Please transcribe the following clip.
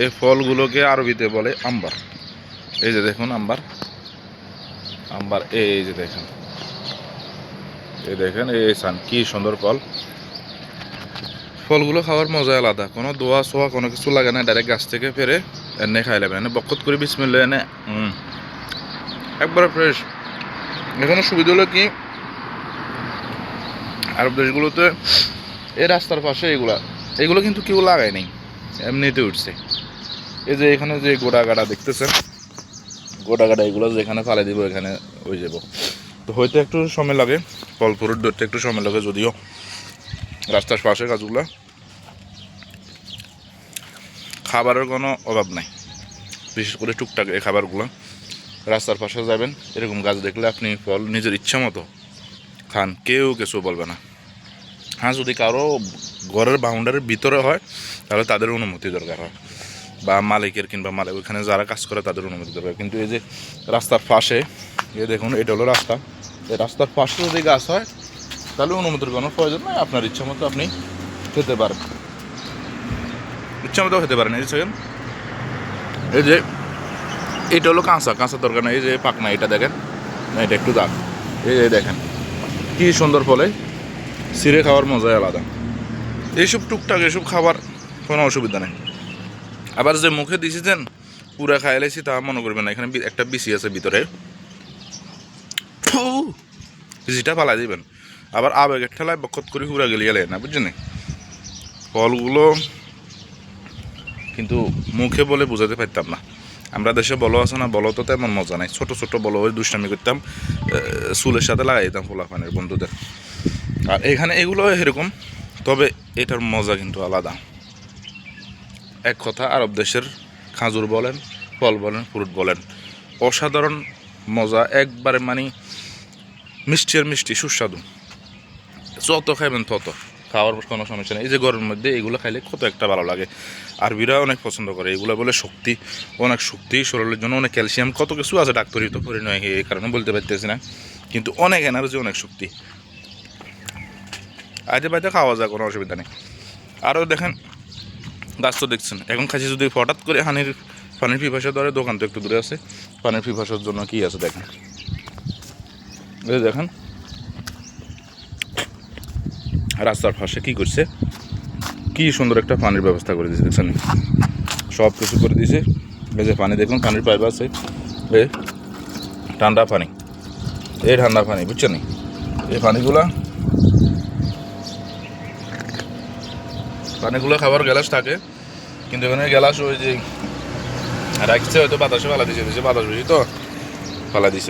এই ফলগুলোকে আরবিতে বলে আম্বার। এই যে দেখুন আম্বার। আম্বার, এই যে দেখেন। এই দেখেন, এই সান, কি সুন্দর ফল। ফলগুলো খাওয়ার মজা আলাদা। কোনো দোয়া সোয়া, কোনো কিছু লাগে না ডাইরেক্ট গাছ থেকে ফেরে এনে খাই লাগবে। এনে বকত করে বিসমিল্লা এনে একবারে ফ্রেশ এখানে সুবিধা হলো কি, আরব দেশগুলোতে এই রাস্তার পাশে এগুলা, এগুলো কিন্তু কেউ লাগায় নাই। এমনিতে উঠছে। এই যে এখানে যে গোড়া গাড়া দেখতেছেন গোড়া গাড়া এগুলো যেখানে ফালে দিব, এখানে ওই যাব। তো হয়তো একটু সময় লাগে ফ্রুট ধরতে একটু সময় লাগে যদিও। রাস্তার পাশে গাছগুলা। খাবারের কোনো অভাব নাই। বিশেষ করে টুকটাক এই খাবারগুলো। রাস্তার পাশে যাবেন, এরকম গাছ দেখলে আপনি ফল নিজের ইচ্ছা মতো খান, কেউ কিছু বলবে না। হ্যাঁ যদি কারও ঘরের বাউন্ডারির ভিতরে হয়, তাহলে তাদের অনুমতি দরকার হয়। বা মালিকের কিংবা মালিক ওইখানে যারা কাজ করে তাদের অনুমতি দরকার কিন্তু এই যে রাস্তার পাশে, এই দেখুন, এটা হলো রাস্তা। এই রাস্তার পাশে যদি গাছ হয়, তাহলে অনুমতির কোনো প্রয়োজন নাই। আপনার ইচ্ছা মতো আপনি খেতে পারেন। ইচ্ছা মতো খেতে পারেন, এই দেখেন। এই যে, এটা হলো কাঁচা কাঁচা দরকার নেই। এই যে পাকনা, এটা দেখেন। না, এটা একটু দাগ। এই যে দেখেন, কি সুন্দর ফলে সিরে খাওয়ার মজাই আলাদা। এইসব টুকটাক এসব খাবার কোনো অসুবিধা নেই। আবার যে মুখে দিয়েছেন পুরা খাই লাইছি, তা মনে করবেন না, এখানে একটা বিসি আছে ভিতরে! বিসিটা ফালাই দিবেন। আবার আবেগের ঠেলায় বকত করে পুরা গেলে গেলে না, বুঝছেন ফলগুলো কিন্তু মুখে বলে বোঝাতে পারতাম না। আমরা দেশে বলো আছে না, বলো তো তেমন মজা নাই। ছোট ছোট বলো ওই দুষ্টামি করতাম চুলের সাথে লাগাই দিতাম ফোলাফানের বন্ধুদের। আর এখানে এগুলো এরকম, তবে এটার মজা কিন্তু আলাদা। এক কথা, আরব দেশের খাজুর বলেন, ফল বলেন, ফ্রুট বলেন, অসাধারণ মজা, একবারে মানে মিষ্টি আর মিষ্টি, সুস্বাদু। যত খাইবেন তত। খাওয়ার কোনো সমস্যা নেই। এই যে গরমের মধ্যে এগুলো খাইলে কত একটা ভালো লাগে। আরবিরা অনেক পছন্দ করে। এগুলো বলে শক্তি, অনেক শক্তি, শরীরের জন্য অনেক ক্যালসিয়াম, কত কিছু আছে ডাক্তারি তো পরি নয়, এই কারণে বলতে পারতেছি না। কিন্তু অনেক এনার্জি অনেক শক্তি। আজে বাজে খাওয়া যায়, কোনো অসুবিধা নেই। আরও দেখেন গাছ তো দেখছেন। এখন খাচ্ছি যদি হঠাৎ করে হানির, পানির পিপাসা ধরে, দোকান তো একটু দূরে আছে। পানির পিপাসার জন্য কি আছে দেখেন। এই দেখেন। রাস্তার পাশে কি করছে? কি সুন্দর একটা পানির ব্যবস্থা করে দিয়েছে দেখছেন? সব কিছু করে দিয়েছে এই যে পানি দেখুন পানির পাইপ আছে। এ, ঠান্ডা পানি। এই ঠান্ডা পানি, বুঝছেন? এই পানিগুলা পানিগুলো খাবার গ্যালাস থাকে, কিন্তু এখানে গ্যালাস ওই যে রাখছে, হয়তো বাতাসে ফালা দিছে বাতাস বেশি তো, ফালা দিছে।